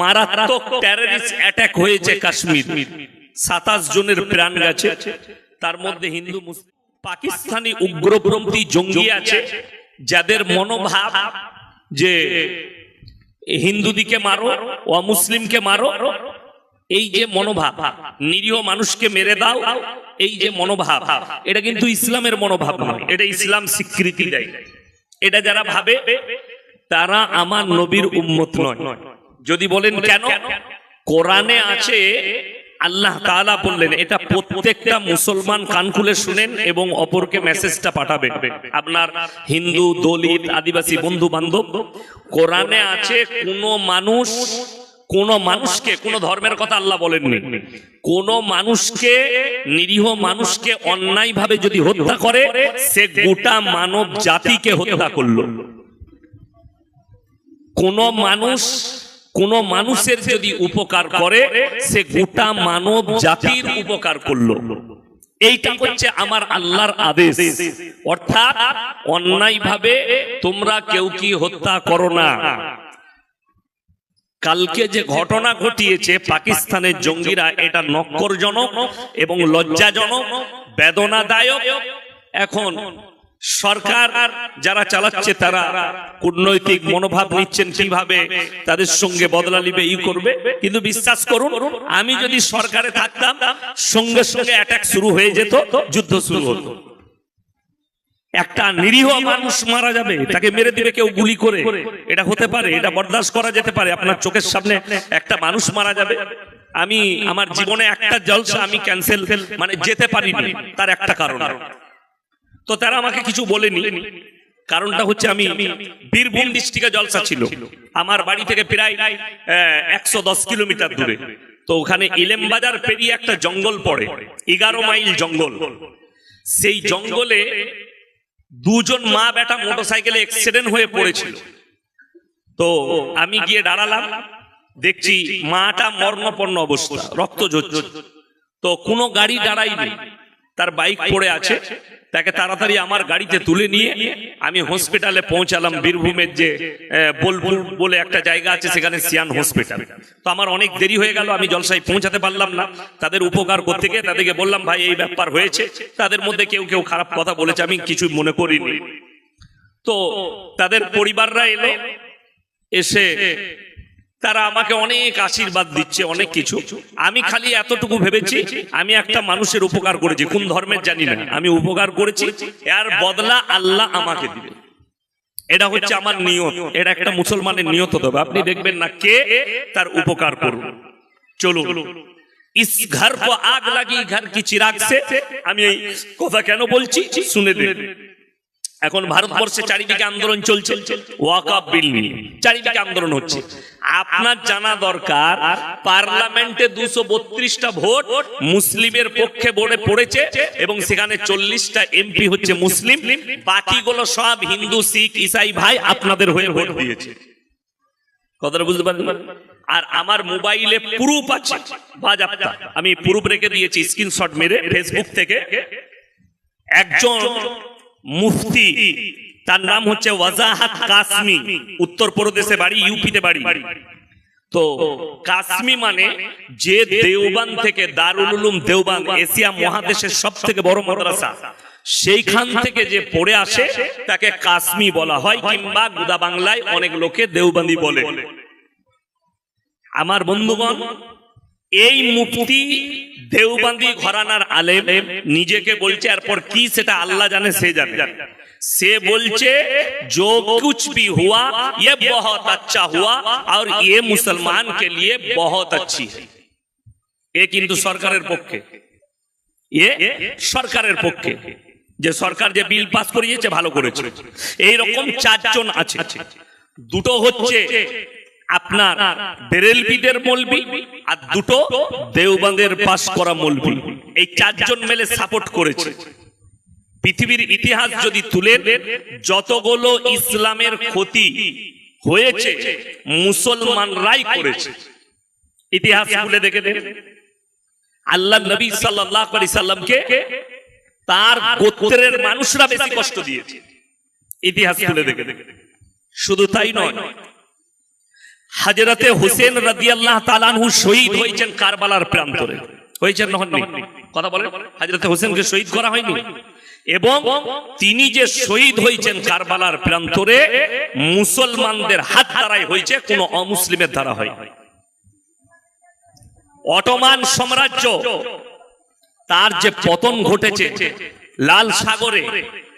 মারাত্মক terrorist attack হয়েছে কাশ্মীর। সাতাশ জনের প্রাণ গেছে। তার মধ্যে হিন্দু, মুসলিম, পাকিস্তানি উগ্রপন্থী জঙ্গি আছে, যাদের মনোভাব যে হিন্দুদিকে মারো, অমুসলিমকে মারো, এই যে মনোভাব, নিরীহ মানুষকে মেরে দাও, এই যে মনোভাব, এটা কিন্তু ইসলামের মনোভাব নয়, এটা ইসলাম স্বীকৃতি দেয়। এটা যারা ভাবে, তারা আমার নবীর উম্মত নয়। যদি বলেন কেন? কোরআনে আছে আল্লাহ তাআলা বললেন এটা প্রত্যেকটা মুসলমান কান খুলে শুনেন এবং অপরকে মেসেজটা পাঠাবেন। আপনার হিন্দু দলিত আদিবাসী বন্ধু বান্ধব কোরআনে আছে কোন মানুষ কোন মানুষকে কোন ধর্মের কথা আল্লাহ বলেননি। কোন মানুষকে নিরীহ মানুষকে অন্যায়ভাবে যদি হত্যা করে সে গোটা মানব জাতিকে হত্যা করল। কোন মানুষ কোন মানুষের যদি উপকার করে, সে গোটা মানব জাতির উপকার করল। এইটা হচ্ছে আমার আল্লাহর আদেশ। অর্থাৎ অন্যায় ভাবে তোমরা কেউ কি হত্যা করো না। কালকে যে ঘটনা ঘটিয়েছে, পাকিস্তানের জঙ্গিরা এটা নক্করজনক এবং লজ্জাজনক, বেদনাদায়ক। এখন সরকার যারা চালাচ্ছে তারা কূটনৈতিক মনোভাব নিচ্ছেন কীভাবে? তাদের সঙ্গে বদলা নিবে, ই করবে। কিন্তু বিশ্বাস করুন, আমি যদি সরকারে থাকতাম, সঙ্গে সঙ্গে অ্যাটাক শুরু হয়ে যেত, যুদ্ধ শুরু হতো। একটা নিরীহ মানুষ মারা যাবে, তাকে মেরে দিবে কেউ গুলি করে। এটা হতে পারে, এটা বরদাস্ত করা যেতে পারে। আপনার চোখের সামনে একটা মানুষ মারা যাবে। আমি, আমার জীবনে একটা জলসা আমি ক্যান্সেল মানে যেতে পারিনি, তার একটা কারণ। তো তারা আমাকে কিছু বলেনি। কারণটা হচ্ছে আমি বীরভূম ডিস্ট্রিক্টে জলসা ছিল। আমার বাড়ি থেকে প্রায় একশো দশ কিলোমিটার দূরে। তো ওখানে ইলেম বাজার পেরিয়ে একটা জঙ্গল পড়ে, এগারো মাইল জঙ্গল। সেই জঙ্গলে দুজন মা বেটা মোটরসাইকেলে অ্যাক্সিডেন্ট হয়ে পড়েছিল। তো আমি গিয়ে দাঁড়ালাম, দেখছি মাটা মর্ণপন্ন অবস্থা, রক্ত ঝরছে। তো কোনো গাড়ি দাঁড়াইনি তার বাইক পড়ে আছে। তাকে তাড়াতাড়ি আমার গাড়িতে তুলে নিয়ে আমি হসপিটালে পৌঁছালাম বীরভূমের যে বোলপুর বলে একটা জায়গা আছে, সেখানে সিয়ান হসপিটাল তো আমার অনেক দেরি হয়ে গেল, আমি জলসায় পৌঁছাতে পারলাম না। তাদের উপকার করতে গিয়ে তাদেরকে বললাম, ভাই, এই ব্যাপার হয়েছে। তাদের মধ্যে কেউ কেউ খারাপ কথা বলেছে, আমি কিছু মনে করিনি। তো তাদের পরিবাররা এলো, এসে তারা আমাকে অনেক আশীর্বাদ দিচ্ছে, অনেক কিছু। আমি খালি এতটুকু ভেবেছি, আমি একটা মানুষের উপকার করেছি, কোন ধর্মের জানি না। আমি উপকার করেছি, এর বদলা আল্লাহ আমাকে দিবে। এটা হচ্ছে আমার নিয়ত, এটা একটা মুসলমানের নিয়ত তবে আপনি দেখবেন না কে তার উপকার করুন চলুন। ইস ঘর কো আগ লাগি, ঘর কি চিরাগ সে? আমি এই কথা কেন বলছি? শুনে দিন এখন ভারতবর্ষে চারিদিকে আন্দোলন চলছে। ওয়াকাপ বিল নিয়ে। চারিদিকে আন্দোলন হচ্ছে। আপনার জানা দরকার, পার্লামেন্টে দুশো বত্রিশটা ভোট, মুসলিমের পক্ষে বোর্ডে পড়েছে এবং সেখানে চল্লিশটা এমপি হচ্ছে মুসলিম, বাকিগুলো সব হিন্দু, শিখ, ইসাই ভাই আপনাদের হয়ে ভোট দিয়েছে। কথাটা বুঝতে পারলেন? আর আমার মোবাইলে প্রুফ আছে। বাজাপ্তা আমি প্রুফ রেখে দিয়েছি, স্ক্রিনশট মেরে ফেসবুক থেকে। একজন মুফতি তার নাম হচ্ছে ওয়াজাহাত কাসমি। উত্তরপ্রদেশে বাড়ি, ইউপিতে বাড়ি। তো কাশ্মী মানে যে দেওবান থেকে দারুল উলুম দেওবান, এশিয়া মহাদেশের সব থেকে বড় মাদ্রাসা, সেইখান থেকে যে পড়ে আসে, তাকে কাশ্মী বলা হয়, কিংবা গুদা বাংলায় অনেক লোকে দেওবান্দি বলে। আমার বন্ধুগণ, এই মুফতি দেওবান্দি ঘরানার আলেম নিজেকে বলছে, এরপর কি সেটা আল্লাহ জানে, সে জানে। সে বলছে जो कुछ भी हुआ ये बहुत अच्छा हुआ और ये मुसलमान के लिए बहुत अच्छी है এ কিন্তু সরকারের পক্ষে এ সরকারের পক্ষে যে সরকার যে বিল পাস করিয়েছে ভালো করেছে এইরকম চারজন আছে দুটো হচ্ছে আপনার বেরেলবিদের মলবি আর দুটো দেওবাঁদের পাস করা মলবি এই চারজন মিলে সাপোর্ট করেছে পৃথিবীর ইতিহাস যদি তুলেন যতগুলো ইসলামের ক্ষতি হয়েছে, মুসলমানরাই করেছে। ইতিহাস খুলে দেখে দেন আল্লাহ নবী সাল্লাল্লাহু আলাইহি সাল্লামকে তার গোত্রের মানুষরা বেশি কষ্ট দিয়েছে। ইতিহাস খুলে দেখে দেখে। শুধু তাই নয়, হাজরতে হুসেন রাদিয়াল্লাহ তালানহু শহীদ হয়েছেন কারবালার প্রান্তরে। হয়েছেন না কথা বলেন। হাজরতে হোসেনকে শহীদ করা হয়নি? এবং তিনি যে শহীদ হয়েছেন কারবালার প্রান্তরে, মুসলমানদের হাত দ্বারাই হয়েছে কোন অমুসলিমের দ্বারা হয়। অটোমান সাম্রাজ্য, তার যে পতন ঘটেছে লাল সাগরে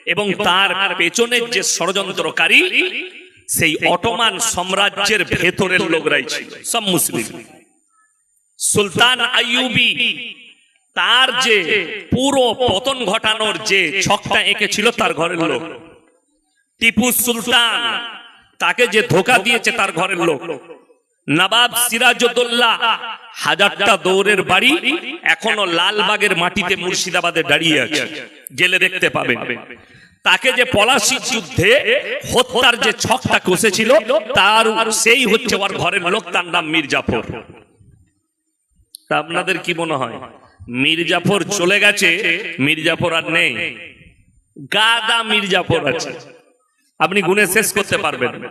এবং তার পেছনের যে ষড়যন্ত্রকারী, সেই অটোমান সাম্রাজ্যের ভেতরের লোকরাই ছিল, সব মুসলিম। সুলতান আইয়ুবি তার যে পুরো পতন ঘটানোর যে ছকটা এঁকেছিল তার ঘরের লোক। টিপু সুলতান তাকে যে ধোকা দিয়েছে তার ঘরের লোক। নবাব সিরাজউদ্দৌলা হাজারটা দৌড়ের বাড়ি এখনও লালবাগের মাটিতে মুর্শিদাবাদে দাঁড়িয়ে আছে। গেলে দেখতে পাবে তাকে যে পলাশির যুদ্ধে হত্যার যে ছকটা কষেছিল তার সেই হচ্ছে ওর ঘরের লোক তার নাম মির্জাফর। তা আপনাদের কি মনে হয়? মির্জাফর চলে গেছে, মির্জাফর আর নেই। গাদা মির্জাফর আছে। আপনি গুনে শেষ করতে পারবেন।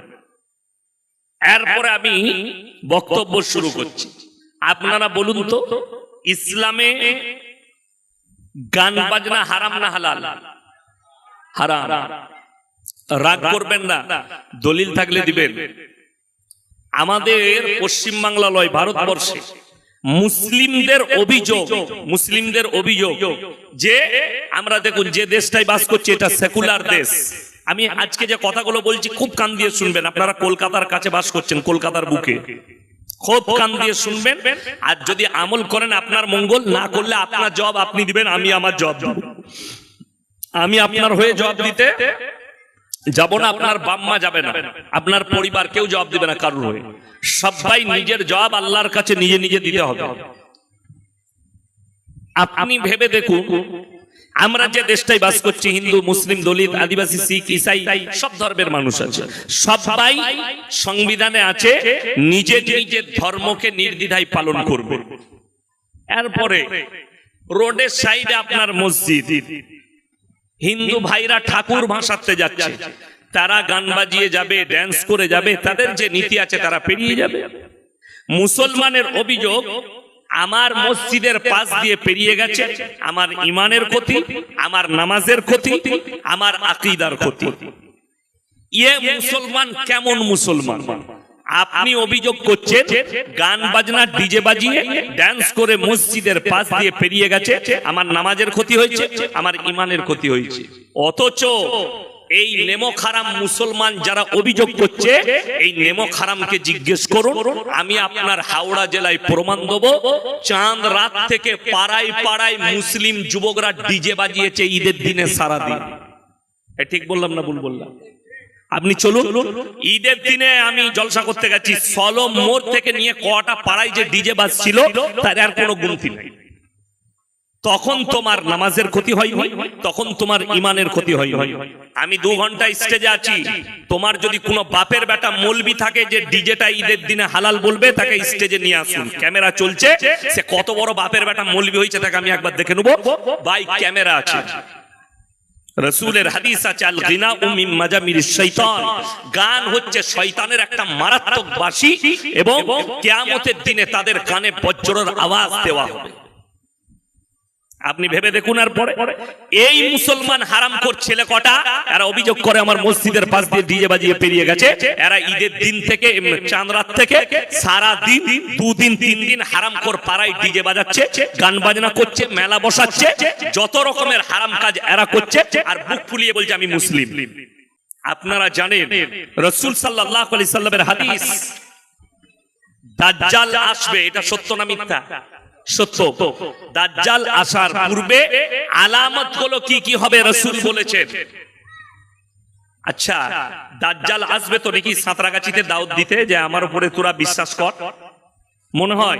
এরপরে আমি বক্তব্য শুরু করছি। আপনারা বলুন তো, ইসলামে গান বাজনা হারাম না হালাল? হারাম। রাগ করবেন না, দলিল থাকলে দিবেন। আমাদের পশ্চিম বাংলা লয়, ভারতবর্ষে মুসলিমদের অভিযোগ মুসলিমদের অভিযোগ। যে আমরা দেখুন যে দেশটাই বাস করছি এটা সেকুলার দেশ। আমি আজকে যে কথাগুলো বলছি খুব কান দিয়ে শুনবেন। আপনারা কলকাতার কাছে বাস করছেন কলকাতার বুকে। খুব কান দিয়ে শুনবেন। আর যদি আমল করেন আপনার মঙ্গল না করলে আপনার জব আপনি দিবেন আমি আমার জব দেব। আমি আপনার হয়ে জব দিতে যাব না, আপনার বাম্মা যাবে না। আপনার পরিবার কেউ জবাব দিবে না কারোর হয়ে। সবাই নিজের জবাব আল্লাহর কাছে নিজে নিজে দিতে হবে। আপনি ভেবে দেখুন, আমরা যে দেশটাই বাস করছি, হিন্দু, মুসলিম, দলিত, আদিবাসী, শিখ, ইসাই, সব ধর্মের মানুষ আছে। সবাই সংবিধানে আছে, নিজে নিজের ধর্মকে নির্দ্বিধায় পালন করবে। এরপরে, রোডের সাইডে আপনার মসজিদ। হিন্দু ভাইরা ঠাকুর ভাসাতে যাচ্ছে। তারা গান বাজিয়ে যাবে ড্যান্স করে যাবে তাদের যে নীতি আছে তারা পেরিয়ে যাবে। মুসলমানের অভিযোগ আমার মসজিদের পাশ দিয়ে পেরিয়ে গেছে। আমার ইমানের ক্ষতি আমার নামাজের ক্ষতি আমার আকিদার ক্ষতি। ইয়ে মুসলমান কেমন মুসলমান? আপনি অভিযোগ করছেন, গান বাজনা ডিজে বাজিয়ে ড্যান্স করে মসজিদের পাশ দিয়ে পেরিয়ে গেছে, আমার নামাজের ক্ষতি হয়েছে, আমার ইমানের ক্ষতি হয়েছে। অথচ এই নেমো খারাম মুসলমান যারা অভিযোগ করছে, এই নেমো খারামকে জিজ্ঞেস করুন, আমি আপনার হাওড়া জেলায় প্রমাণ দেব, চাঁদ রাত থেকে পাড়ায় পাড়ায় মুসলিম যুবকরা ডিজে বাজিয়েছে ঈদের দিনে সারাদিন। ঠিক বললাম না ভুল বললাম? আপনি চলুন। ঈদের দিনে আমি জলসা করতে গেছি। সলম মোড় থেকে নিয়ে কটা পাড়ায় যে ডিজে বাজছিল তার আর কোনো গুনতি নাই। তখন তোমার নামাজের ক্ষতি হয় তখন তোমার ইমানের ক্ষতি হয় আমি দু ঘণ্টা স্টেজে আছি। তোমার যদি কোনো বাপের বেটা মলবি থাকে যে ডিজেটা ঈদের দিনে হালাল বলবে তাকে স্টেজে নিয়ে আসুন। ক্যামেরা চলছে। সে কত বড় বাপের বেটা মলবি হয়েছে তাকে আমি একবার দেখে নেব। বাই ক্যামেরা আছে। রসুলের হাদিস আছে আল গিনা উমিম মাজামির শৈতান। গান হচ্ছে শয়তানের একটা মারাত্মক বাসী এবং কেয়ামতের দিনে তাদের কানে বজ্রর আওয়াজ দেওয়া হবে। আপনি ভেবে দেখুন আর পরে। এই মুসলমান হারাম কর ছেলে কটা? এরা অভিযোগ করে আমার মসজিদের পাশ দিয়ে ডিজে বাজিয়ে পেরিয়ে গেছে। এরা ঈদের দিন থেকে চাঁদ রাত থেকে, সারা দিন, দুদিন তিন দিন হারাম কর পাড়ায় ডিজে বাজাচ্ছে, গান বাজনা করছে, মেলা বসাচ্ছে, যত রকমের হারাম কাজ এরা করছে, আর বুক ফুলিয়ে বলছে আমি মুসলিম। আপনারা জানেন, রসুল সাল্লাহ আলি সাল্লামের হাদিস, দাজ্জাল আসবে, এটা সত্য না মিথ্যা? সত্য। দাজ্জাল আসার পূর্বে আলামতগুলো কি কি হবে রসুল বলেছেন। আচ্ছা দাজ্জাল আসবে তো নাকি সাঁতরাগাছিতে দাউদ দিতে, যে আমার উপরে তোরা বিশ্বাস কর? মনে হয়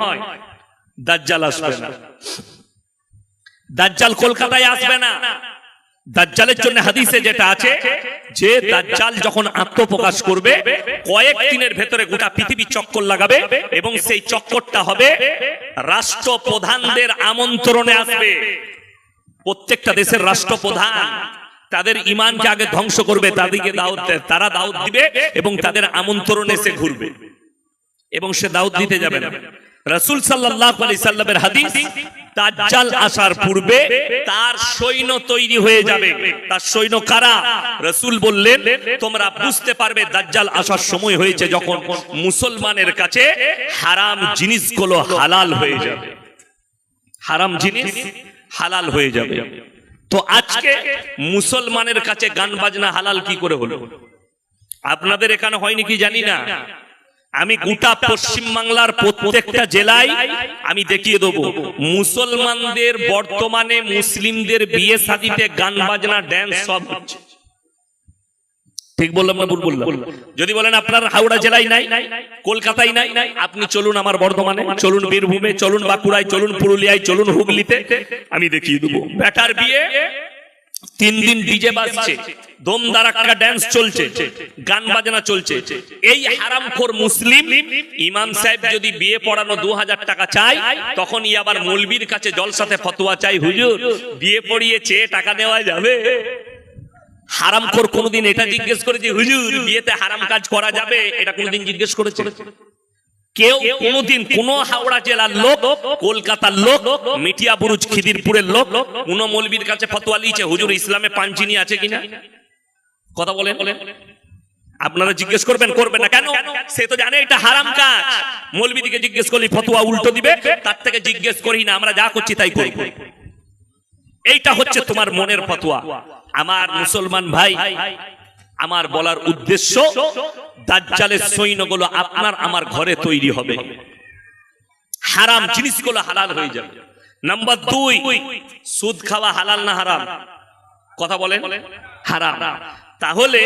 দাজ্জাল আসবে না। দাজ্জাল কলকাতায় আসবে না। দাজ্জালের জন্য হাদিসে যেটা আছে যে দাজ্জাল যখন আত্মপ্রকাশ করবে কয়েক দিনের ভেতরে গোটা পৃথিবী চক্কর লাগাবে এবং সেই চক্করটা হবে রাষ্ট্রপ্রধানদের আমন্ত্রণে আসবে। প্রত্যেকটা দেশের রাষ্ট্রপ্রধান তাদের ইমানকে আগে ধ্বংস করবে তাদেরকে দাওয়াত তারা দাওয়াত দিবে এবং তাদের আমন্ত্রণে সে ঘুরবে। এবং সে দাউদ দিতে যাবে না। রাসূল সাল্লাল্লাহু আলাইহি সাল্লামের হাদিস দাজ্জাল আসার পূর্বে তার সৈন্য তৈরি হয়ে যাবে। তার সৈন্য কারা? রাসূল বললেন, তোমরা বুঝতে পারবে, দাজ্জাল আসার সময় হয়েছে যখন মুসলমানের কাছে হারাম জিনিসগুলো হালাল হয়ে যাবে। হারাম জিনিস হালাল হয়ে যাবে। তো আজকে মুসলমানের কাছে গান বাজনা হালাল কি করে হলো? আপনাদের এখানে হয়নি কি জানি না? আমি গোটা পশ্চিম বাংলার প্রত্যেকটা জেলায় আমি দেখিয়ে দেবো। মুসলমানদের বর্তমানে মুসলিমদের বিয়ে শাদিতে গান বাজনা ড্যান্স সব হচ্ছে। ঠিক বললাম না ভুল বললাম যদি বলেন আপনার হাওড়া জেলায় নাই কলকাতায় নাই আপনি চলুন আমার বর্ধমানে চলুন বীরভূমে চলুন বাঁকুড়ায় চলুন পুরুলিয়ায় চলুন হুগলিতে আমি দেখিয়ে দেবো। ব্যাটার বিয়ে তিন দিন ডিজে বাজছে দম দারাক্কা ড্যান্স চলছে গান বাজনা চলছে। এই হারামখোর মুসলিম ইমাম সাহেব যদি বিয়ে পড়ানো দু হাজার টাকা চাই তখন ই আবার মৌলবীর কাছে জলসাতে ফতোয়া চাই হুজুর বিয়ে পড়িয়েছে টাকা দেওয়া যাবে? হারামখোর কোনোদিন এটা জিজ্ঞেস করেছে হুজুর বিয়েতে হারাম কাজ করা যাবে? এটা কোনোদিন জিজ্ঞেস করেছে। কেউ কোনোদিন কোন হাওড়া জেলার লোক, কলকাতার লোক মিটিয়া বুরুজ, খিদিরপুরের লোক, কোন মৌলবীর কাছে ফতোয়া লিয়েছে হুজুর, ইসলামে পাঞ্চিনি আছে কিনা? কথা বলেন। আপনারা জিজ্ঞেস করবেন করবেন না। কেন? সে তো জানে এটা হারাম কাজ। মৌলবী দিকে জিজ্ঞেস করলি ফতোয়া উল্টো দিবে, তার থেকে জিজ্ঞেস করি না, আমরা যা করছি তাই করি এইটা হচ্ছে তোমার মনের ফতোয়া। আমার মুসলমান ভাই আমার বলার উদ্দেশ্য, দাজ্জালের সৈন্যগুলো আপনার আমার ঘরে তৈরি হবে। হারাম জিনিসগুলো হালাল হয়ে যাবে। নাম্বার দুই, সুদ খাওয়া হালাল না হারাম? কথা বলেন। হারাম। তাহলে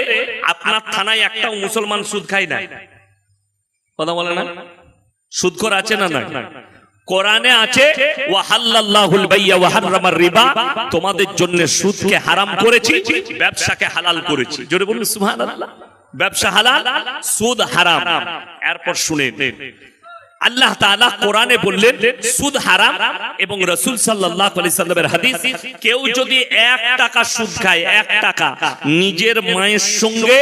আপনার থানায় একটাও মুসলমান সুদ খায় না। কথা বলে না? সুদখোর আছে না না কোরআনে আছে ওয়া হাল্লাল্লাহুল বাইয়া ওয়া হাররামার রিবা তোমাদের জন্য সুদকে হারাম করেছি, ব্যবসাকে হালাল করেছি। জোরে বলুন, সুবহানাল্লাহ। ব্যবসা হালাল, সুদ হারাম। এরপর শুনে আল্লাহ তাআলা কোরআনে বললেন, সুদ হারাম এবং রাসূল সাল্লাল্লাহু আলাইহি সাল্লামের হাদিস, কেউ যদি এক টাকা সুদ খায়, এক টাকা, নিজের মায়ের সঙ্গে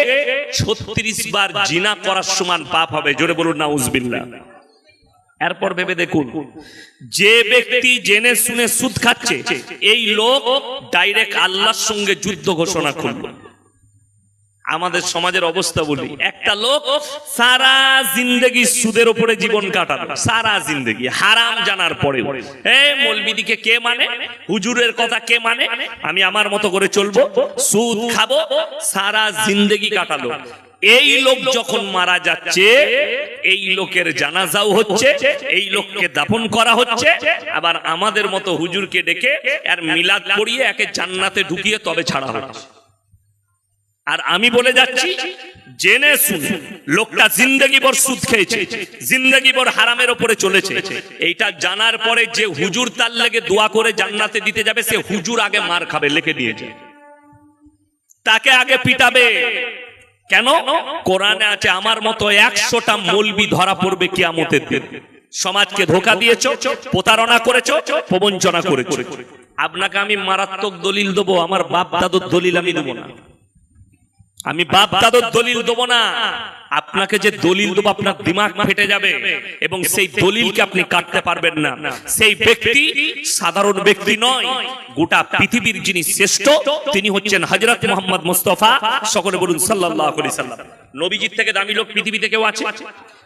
36 বার জিনা করার সমান পাপ হবে। জোরে বলুন, নাউজুবিল্লাহ। এরপর ভেবে দেখুন, যে ব্যক্তি জেনে শুনে সুদ খাচ্ছে, এই লোক ডাইরেক্ট আল্লাহর সঙ্গে যুদ্ধ ঘোষণা করল। আমাদের সমাজের অবস্থা বলি, একটা লোক সারা জিন্দগি সুদের উপরে জীবন কাটালো, সারা জিন্দগি, হারাম জানার পরে এই মলবিদিকে কে মানে? হুজুরের কথা কে মানে? আমি আমার মতো করে চলবো, সুদ খাব, সারা জিন্দগি কাটালো। এই লোক যখন মারা যাচ্ছে, এই লোকের জানাজাও হচ্ছে, এই লোককে দাফন করা হচ্ছে। আবার আমাদের মতো হুজুরকে ডেকে আর মিলাদ পড়িয়ে একে জান্নাতে ঢুকিয়ে তবে ছাড়া হচ্ছে। আর আমি বলে যাচ্ছি, জেনে শুনে লোকটা জিন্দগি ভর সুদ খেয়েছে, জিন্দগি ভর হারামের ওপরে চলেছে। এইটা জানার পরে যে হুজুর তার লাগে দোয়া করে জান্নাতে দিতে যাবে, সে হুজুর আগে মার খাবে, লিখে দিয়েছে। তাকে আগে পিটাবে। কেন? কোরআনে আছে, আমার মতো একশোটা মলবি ধরা পড়বে কিয়ামতের দিন। সমাজকে ধোকা দিয়েছ, প্রতারণা করেছ, প্রবঞ্চনা করেছ। আপনাকে আমি মারাত্মক দলিল দেবো, আমার বাপ দাদুর দলিল আমি দেবো না। আমি বাপ দাদুর দলিল দেবো না। আপনাকে যে দলিল দেবো, আপনার দিমাগ ফেটে যাবে। এবং সেই দলিলকে আপনি কাটতে পারবেন না। সেই ব্যক্তি সাধারণ ব্যক্তি নয়, গোটা পৃথিবীর যিনি শ্রেষ্ঠ, তিনি হচ্ছেন হজরত মোহাম্মদ মুস্তফা, সকলে বলুন আলাইহি সাল্লাম। নবীজির থেকে দামি লোক পৃথিবীতে কেউ আছে?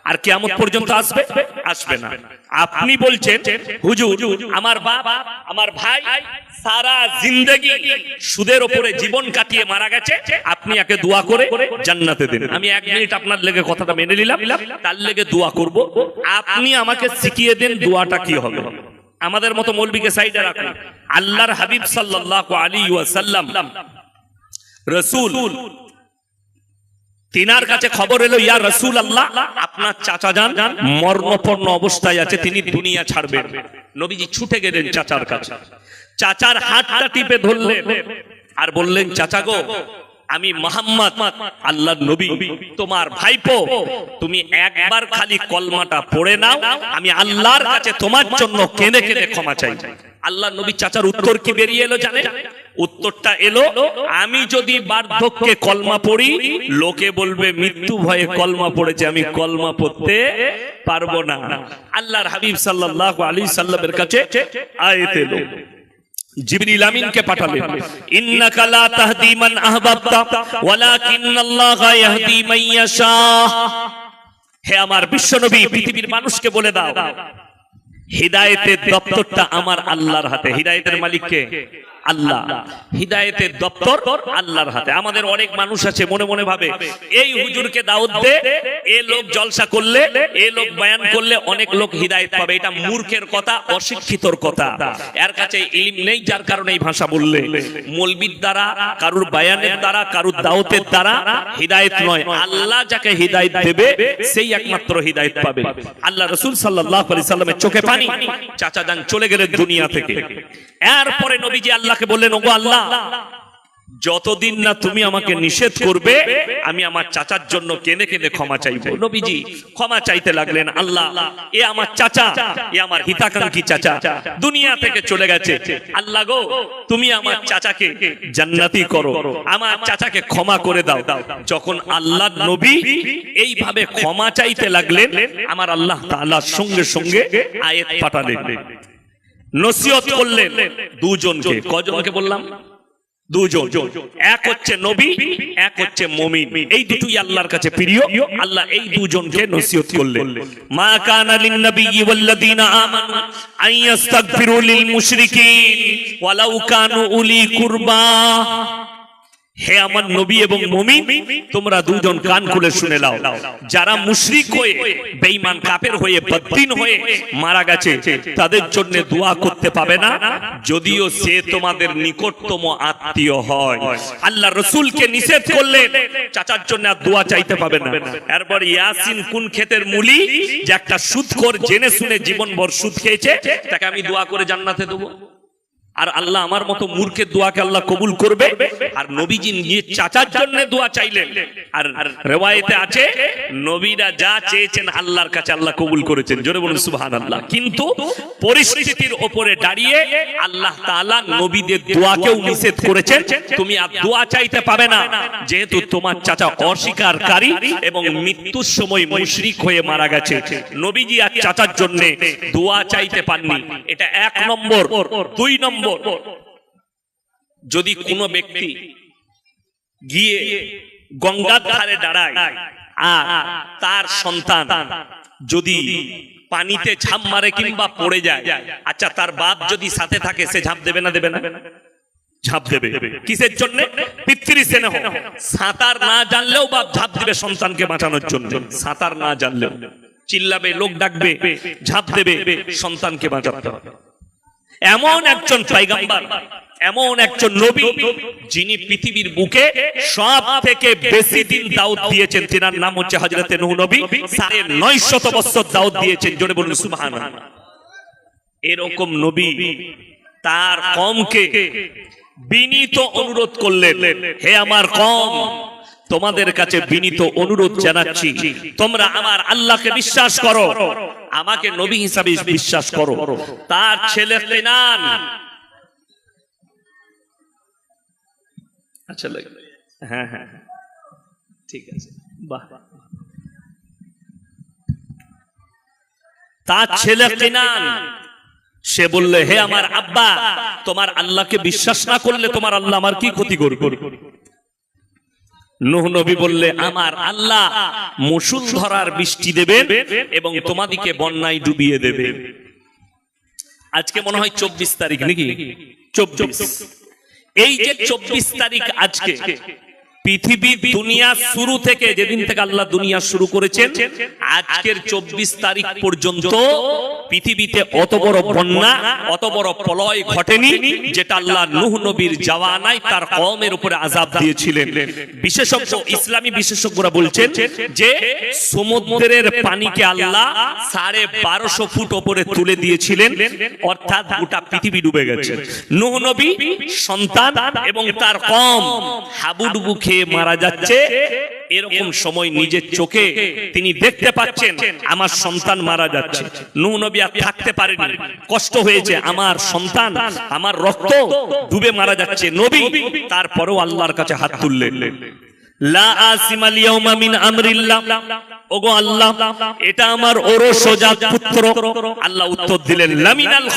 আর কিয়ামত পর্যন্ত আসবে? আসবে না। আপনি বলছেন হুজুর আমার বাপ আমার ভাই সারা জিন্দগি সুদের ওপরে জীবন কাটিয়ে মারা গেছে। আপনি একে দোয়া করে জান্নাতে দেন। আমি এক মিনিট আপনার লেগে কথাটা মেনে নিলাম। তার লেগে দোয়া করব। আপনি আমাকে শিখিয়ে দেন দোয়াটা কি হবে। আমাদের মতো মৌলবীকে সাইডে রাখুন। আল্লাহর হাবিব সাল্লাল্লাহু আলাইহি ওয়াসাল্লাম রাসূল তিনার কাছে খবর এলো, ইয়া রসুল আল্লাহ আপনার চাচা যান মর্ণপন্ন অবস্থায় আছে, তিনি দুনিয়া ছাড়বেন। নবীজি ছুটে গেলেন চাচার কাছে। চাচার হাতটা টিপে ধরলেন আর বললেন, চাচা গো, আমি মোহাম্মদ, আল্লাহর নবী, তোমার ভাইপো, তুমি একবার খালি কলমাটা পড়ে নাও, আমি আল্লাহর কাছে তোমার জন্য কেঁদে কেঁদে ক্ষমা চাই। আল্লাহ নবী চাচার উত্তর কি বেরিয়ে এলো জানে উত্তরটা এলো, আমি যদি বার্ধক্যে কলমা পড়ি, লোকে বলবে, মৃত্যু ভয়ে কলমা পড়েছে, আমি কলমা পড়তে পারব না। আল্লাহর হাবিব সাল্লাল্লাহু আলাইহি সাল্লামের কাছে আয়াত এলো। আমার বিশ্বনবী, পৃথিবীর মানুষকে বলে দাও, হিদায়েতের দপ্তরটা আমার আল্লাহর হাতে। হিদায়েতের মালিককে? আল্লাহ, হিদায়েতের দপ্তর আল্লাহর হাতে। আমাদের অনেক মানুষ আছে, মনে মনে ভাবে, এই হুজুরকে দাওয়াত দে, এ লোক জলসা করলে, এ লোক বয়ান করলে অনেক লোক হিদায়েত পাবে। এটা মূর্খের কথা, অশিক্ষিতর কথা। এর কাছে ইলম নেই, যার কারণে এই ভাষা বললে। মৌলবির দ্বারা, কারুর বায়ানের দ্বারা, কারুর দাওতের দ্বারা হিদায়েত নয়। আল্লাহ যাকে হিদায়েত দেবে, সেই একমাত্র হিদায়েত পাবে। আল্লাহ রসুল সাল্লাল্লাহু আলাইহি সাল্লামের চোখে পানি। চাচা যান চলে গেলেন দুনিয়া থেকে। এরপরে নবীজি আল্লাহকে বললেন, ওগো আল্লাহ, যতদিন না তুমি আমাকে নিষেধ করবে, আমি আমার চাচার জন্য কেঁদে কেঁদে ক্ষমা চাইব। নবীজি, ক্ষমা চাইতে লাগলেন, আল্লাহ, এ আমার চাচা, এ আমার হিতাকাঙ্ক্ষী চাচা, দুনিয়া থেকে চলে গেছে। আল্লাহ গো, তুমি আমার চাচাকে জান্নাতি করো, আমার চাচাকে ক্ষমা করে দাও। যখন আল্লাহ নবী এইভাবে ক্ষমা চাইতে লাগলেন, আমার আল্লাহ তাআলার সঙ্গে সঙ্গে আয়াত পাঠালেন। নসিহত করলেন দুজনকে। কজনকে বললাম? দুজন। এক হচ্ছে নবী এক হচ্ছে মমিন। এই দুটোই আল্লাহর কাছে প্রিয়। আল্লাহ এই দুজনকে নসিহত করলেন। মা কানা লিন নবিয়্যি ওয়াল্লাযীনা আমানু আন ইস্তাগফিরু লিল মুশরিকিন ওয়ালাউ কানু উলি কুরবা। হে আমার নবী এবং মুমিন, তোমরা দুজন কান খুলে শুনে নাও। যারা মুশরিক হয়ে, বেঈমান কাফের হয়ে, বদ্দিন হয়ে মারা গেছে, তাদের জন্য দোয়া করতে পাবে না। যদিও সে তোমাদের নিকটতম আত্মীয় হয়। আল্লাহ রসুলকে নিষেধ করলেন চাচার জন্য আর দোয়া চাইতে পাবে না। এরপর ইয়াসিন কোন ক্ষেতের মুলি, যে একটা সুদখোর জেনে শুনে জীবনভর সুদ খেয়েছে, তাকে আমি দোয়া করে জান্নাতে দেবো। আর আল্লাহ আমার মতো মূর্খের দোয়াকে আল্লাহ কবুল করবে। আর নবীজি নিজের চাচার জন্য দোয়া চাইলেন। আর রেওয়ায়েতে আছে, নবীরা যা চেয়েছেন আল্লাহর কাছে আল্লাহ কবুল করেছেন। জোরে বলুন সুবহান আল্লাহ কিন্তু পরিস্থিতির ওপরে দাঁড়িয়ে আল্লাহ তাআলা নবীদের দোয়াকেও নিষেধ করেছেন। তুমি আর দোয়া চাইতে পাবে না। যেহেতু তোমার চাচা অস্বীকারী এবং মৃত্যুর সময় মুশরিক হয়ে মারা গেছে। নবীজি আর চাচার জন্য দোয়া চাইতে পাননি। এটা এক নম্বর। দুই নম্বর যদি কোনো ব্যক্তি গিয়ে গঙ্গার ধারে দাঁড়ায় আর তার সন্তান যদি পানিতে ঝাঁপ মারে কিংবা পড়ে যায় আচ্ছা তার বাপ যদি সাথে থাকে, সে ঝাঁপ দেবে না দেবে না? ঝাঁপ দেবে। কিসের জন্য? পিতৃ স্নেহ। সাঁতার না জানলেও বাপ ঝাঁপ দিবে সন্তানকে বাঁচানোর জন্য। সাঁতার না জানলেও। চিল্লাবে, লোক ডাকবে, ঝাঁপ দেবে, সন্তানকে বাঁচাতে হবে। এমন একজন পাইগাম্বার এমন একজন নবী যিনি পৃথিবীর বুকে সব থেকে বেশি দিন দাউদ দিয়েছেন। তিনার নাম হচ্ছে হজরতে নূহ নবী। সাড়ে নয় শত বছর দাউদ দিয়েছেন। জোরে বলুন সুবহান এরকম নবী তার কমকে বিনীত অনুরোধ করলেন, হে আমার কম তোমাদের কাছে বিনীত অনুরোধ জানাচ্ছি, তোমরা আমার আল্লাহকে বিশ্বাস করো, আমাকে নবী হিসাবে বিশ্বাস করো। তার ছেলে আচ্ছা হ্যাঁ হ্যাঁ হ্যাঁ। ঠিক আছে। বাহ। তার ছেলে কেনান সে বললে, হে আমার আব্বা, তোমার আল্লাহকে বিশ্বাস না করলে তোমার আল্লাহ আমার কি ক্ষতি করবে? নূহ নবী বললে আমার আল্লাহ মুসুল ধরার বৃষ্টি দেবে এবং তোমাদিকে বন্যায় ডুবিয়ে দেবে আজকে মনে হয় চব্বিশ তারিখ নাকি? চব্বিশ। এই যে চব্বিশ তারিখ আজকে পৃথিবী দুনিয়া শুরু থেকে যেদিন থেকে আল্লাহ দুনিয়া শুরু করেছেন, আজকের চব্বিশ তারিখ পর্যন্ত পৃথিবীতে অত বড় বন্যা, অত বড় প্রলয় ঘটেনি, যেটা আল্লাহ নুহ নবীর জওয়ানায় তার কমের উপরে আজাব দিয়েছিলেন। বিশেষজ্ঞ, ইসলামী বিশেষজ্ঞরা বলছেন যে সমুদ্রের পানিকে আল্লাহ সাড়ে বারোশো ফুট ওপরে তুলে দিয়েছিলেন, অর্থাৎ গোটা পৃথিবী ডুবে গেছে। নুহ নবী সন্তান এবং তার কম হাবুডুবু খেয়ে খেয়ে মারা যাচ্ছে, এরকম সময় নিজের চোখে তিনি দেখতে পাচ্ছেন, আমার সন্তান মারা যাচ্ছে। থাকতে পারেনি, কষ্ট হয়েছে, আমার সন্তান, আমার রক্ত ডুবে মারা যাচ্ছে। নবী তারপরেও আল্লাহর কাছে হাত তুললেন। আল্লাহ উত্তর দিলেন, লামিনাল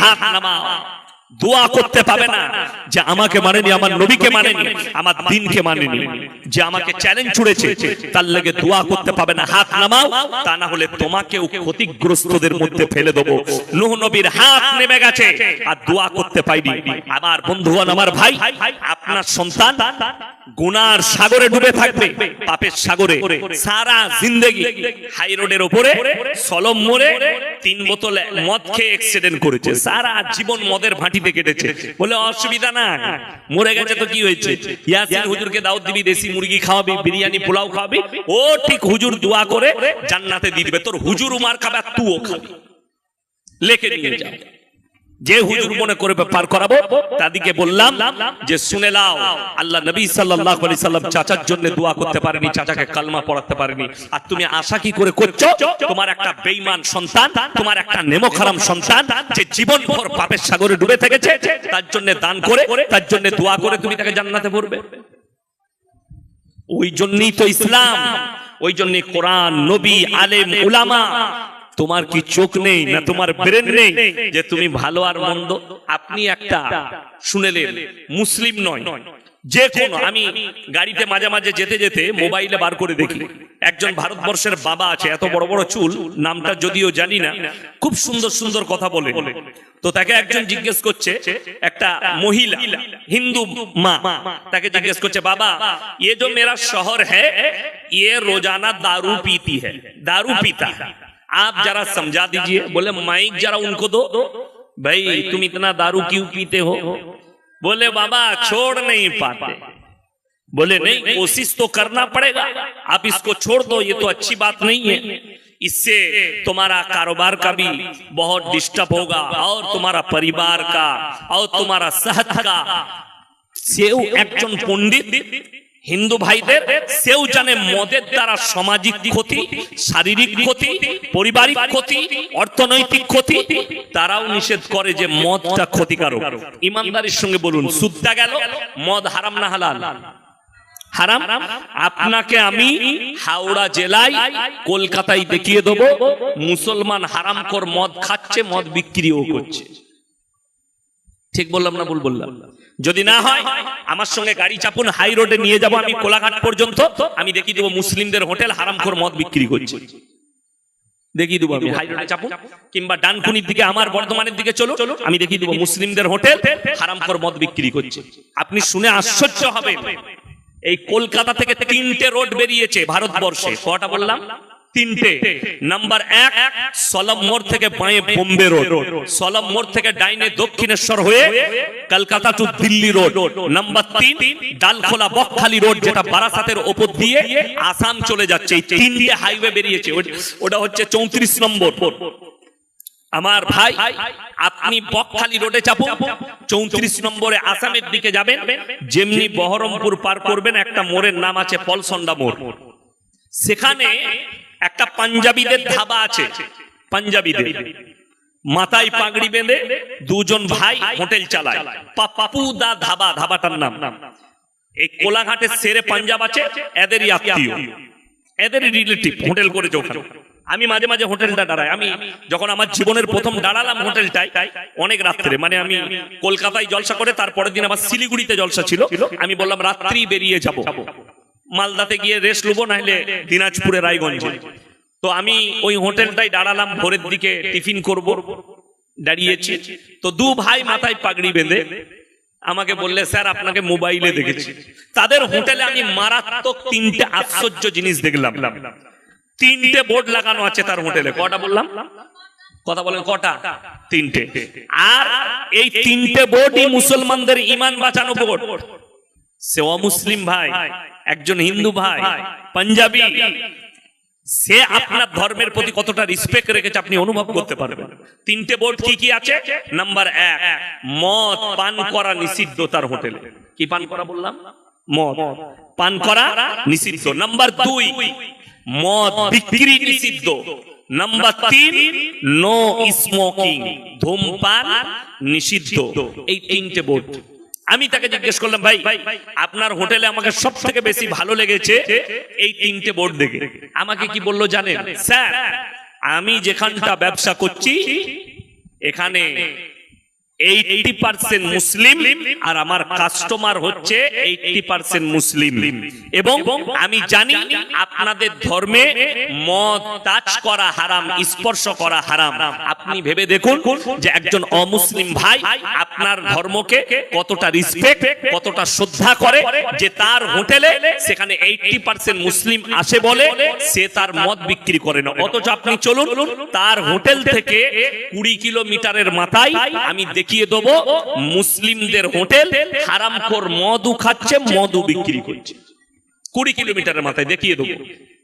হাত নামাও। দোয়া করতে পাবে না যে আমাকে মানেনি আমার নবীকে মানেনি আমার দিনকে মানেনি। যে আমাকে চ্যালেঞ্জ ছুড়েছে তার লেগে দোয়া করতে পাবে না হাত নামাও তা না হলে তোমাকেও ক্ষতিগ্রস্তদের মধ্যে ফেলে দেবো। নূহ নবীর হাত নেমে গেছে আর দোয়া করতে পাইনি। আমার বন্ধুগণ আমার ভাই আপনার সন্তান গুনার সাগরে ডুবে থাকবে পাপের সাগরে। সারা জিন্দেগি হাই রোডের ওপরে সলম মোড়ে তিন বোতল মদ খেয়ে এক্সিডেন্ট করেছে। সারা জীবন মদের ভাটিতে কেটেছে বলে অসুবিধা না মরে গেছে তো কি হয়েছে? ইয়াসিন হুজুরকে দাওয়াত দিবি দেশি মুরগি খাওয়াবি বিরিয়ানি পোলাও খাওয়াবি ও ঠিক হুজুর দোয়া করে জান্নাতে দিয়ে দিবে। তোর হুজুর উমার খাবে তুইও খাবি। লেখে নিয়ে যাও যে। হুজুর মনে করে পার করাবো তাদিকে বললাম যে শুনে লাও আল্লাহ নবী সাল্লাল্লাহু আলাইহি সাল্লাম চাচার জন্য দোয়া করতে পারেনি চাচাকে কালমা পড়াতে পারেনি আর তুমি আশা কি করে করছ? তোমার একটা বেঈমান সন্তান তোমার একটা নেমখারাম সন্তান যে জীবন ভর পাপের সাগরে ডুবে থেকেছে তার জন্য দান করে তার জন্য দোয়া করে তুমি তাকে জান্নাতে পড়বে ওই জন্যই তো ইসলাম। ওই জন্য কোরআন, নবী, আলেম, উলামা। তোমার কি চোখ নেই না তোমার ব্রেন নেই যে তুমি ভালো আর মন্দ? আপনি একটা শুনেলেন, মুসলিম নয়। যে কোন আমি গাড়িতে মাঝে মাঝে যেতে যেতে মোবাইলে বার করে দেখি একজন ভারতবর্ষের বাবা আছে এত বড় বড় চুল নামটা যদিও জানি না খুব সুন্দর সুন্দর কথা বলে তো তাকে একজন জিজ্ঞেস করছে একটা মহিলা হিন্দু মা তাকে জিজ্ঞেস করছে বাবা ये जो मेरा शोहर है ये रोजाना दारू पीती है दारू पीता है आप जरा समझा दीजिए बोले माइक जरा उनको दो भाई तुम इतना दारू क्यों पीते हो बोले बाबा छोड़ नहीं पाते। बोले नहीं कोशिश तो करना पड़ेगा। आप इसको छोड़ दो तो ये तो अच्छी बात नहीं है। इससे तुम्हारा कारोबार का भी बहुत डिस्टर्ब होगा और तुम्हारा परिवार का और तुम्हारा सेहत का सेव एक्शन पंडित হিন্দু ভাইদের, সেও জানে মদের দ্বারা সামাজিক ক্ষতি, শারীরিক ক্ষতি, পারিবারিক ক্ষতি, অর্থনৈতিক ক্ষতি। তারাও নিষেধ করে যে মদটা ক্ষতিকারক। ইমানদারির সঙ্গে বলুন সুদ্দা গেল, মদ হারাম না হালাল? হারাম? আপনাকে আমি হাওড়া জেলায় কলকাতায় দেখিয়ে দেবো, মুসলমান হারামকর মদ খাচ্ছে, মদ বিক্রিও করছে। ঠিক বললাম না ভুল বললাম? যদি না হয় আমার সঙ্গে গাড়ি চাপুন হাই রোডে নিয়ে যাব আমি কোলাঘাট পর্যন্ত আমি দেখিয়ে দেবো মুসলিমদের হোটেল হারামখোর মদ বিক্রি করছে। দেখিয়ে দেবো আমি। হাই রোডে চাপুন কিংবা ডানকুনির দিকে আমার বর্ধমানের দিকে চলো আমি দেখিয়ে দেবো মুসলিমদের হোটেল হারামখোর মদ বিক্রি করছে। আপনি শুনে আশ্চর্য হবেন। এই কলকাতা থেকে তিনটে রোড বেরিয়েছে ভারতবর্ষে। কটা বললাম? তিনটে। নাম্বার এক, সলম মোড় থেকে বাঁয়ে বোম্বে রোড। সলম মোড় থেকে ডাইনে দক্ষিণেশ্বর হয়ে Kolkata to Delhi road number তিন, ডালখোলা বকখালি রোড যেটা বারাসাতের ওপর দিয়ে আসাম চলে যাচ্ছে। এই তিনটে হাইওয়ে বেরিয়েছে। ওটা- হচ্ছে চৌত্রিশ নম্বর আমার ভাই, আপনি বকখালি রোডে চাপুন। চৌত্রিশ নম্বরে আসামের দিকে যাবেন। যেমনি বহরমপুর পার করবেন, একটা মোড়ের নাম আছে পলসন্ডা মোড়। সেখানে একটা পাঞ্জাবিদের ধাবা আছে, পাঞ্জাবিদের। মাথায় পাগড়ি বেঁধে দুজন ভাই হোটেল চালায়। পাপু দা ধাবা, ধাবাটার নাম। এই কোলাঘাটের সেরে পাঞ্জাব আছে, এদেরই আত্মীয়। এদেরই রিলেটিভ হোটেল করেছে ওখানে। আমি মাঝে মাঝে হোটেলটা দাঁড়াই। আমি যখন আমার জীবনের প্রথম দাঁড়ালাম হোটেলটায়, অনেক রাত্রে মানে আমি কলকাতায় জলসা করে, তারপরের দিন আমার শিলিগুড়িতে জলসা ছিল। আমি বললাম, রাত্রি বেরিয়ে যাব। মালদাতে গিয়ে রেস্ট নেব নাহলে দিনাজপুরে রায়গঞ্জে। তো আমি ওই হোটেলটাই দাঁড়ালাম, ভোরের দিকে টিফিন করব, দাঁড়িয়েছি। তো দু ভাই মাথায় পাগড়ি বেঁধে আমাকে বললে, স্যার, আপনাকে মোবাইলে দেখেছি। তাদের হোটেলে আমি মারাত্মক তিনটে আশ্চর্য জিনিস দেখলাম। তিনটে বোর্ড লাগানো আছে তার হোটেলে। কটা বললাম? কথা বলেন, কটা? তিনটে। আর এই তিনটে বোর্ডই মুসলমানদের ইমান বাঁচানো বোর্ড। সে অমুসলিম ভাই। একজন হিন্দু ভাই পাঞ্জাবি সে আপনার ধর্মের প্রতি কতটা রিসপেক্ট রেখেছে আপনি অনুভব করতে পারবেন। তিনটে বোর্ড কি কি আছে? নাম্বার এক মদ পান করা নিষিদ্ধ তার হোটেলে। কি পান করা বললাম? মদ। পান করা নিষিদ্ধ। নাম্বার দুই মদ বিক্রি নিষিদ্ধ। নাম্বার তিন নো স্মোকিং ধূমপান নিষিদ্ধ। এই তিনটে বোর্ড আমি তাকে জিজ্ঞেস করলাম, ভাই, আপনার হোটেলে আমাকে সব থেকে বেশি ভালো লেগেছে এই তিনটে বোর্ড দেখে। আমাকে কি বলল জানেন? স্যার, আমি যেখানটা ব্যবসা করছি, এখানে এইটি পার্সেন্ট মুসলিম আর আমার কাস্টমার হচ্ছে এইটি পার্সেন্ট মুসলিম এবং আমি জানি আপনাদের ধর্মে মদ টাচ করা হারাম, স্পর্শ করা হারাম। আপনি ভেবে দেখুন যে একজন অমুসলিম ভাই আপনার ধর্মকে কতটা রিসপেক্ট কতটা শ্রদ্ধা করে যে তার হোটেলে সেখানে এইটি পার্সেন্ট মুসলিম আসে বলে সে তার মদ বিক্রি করে না। অথচ আপনি চলুন, তার হোটেল থেকে কুড়ি কিলোমিটারের মাথায় আমি দেখিয়ে দেবো, মুসলিমদের হোটেল হারামখোর মদু খাচ্ছে, মদু বিক্রি করছে। কুড়ি কিলোমিটারের মাথায় দেখিয়ে দেবো।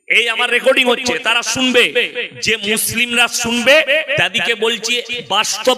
এই আমার রেকর্ডিং হচ্ছে, তারা শুনবে, যে মুসলিমরা শুনবে, তাদেরকে বলছি, বাস্তব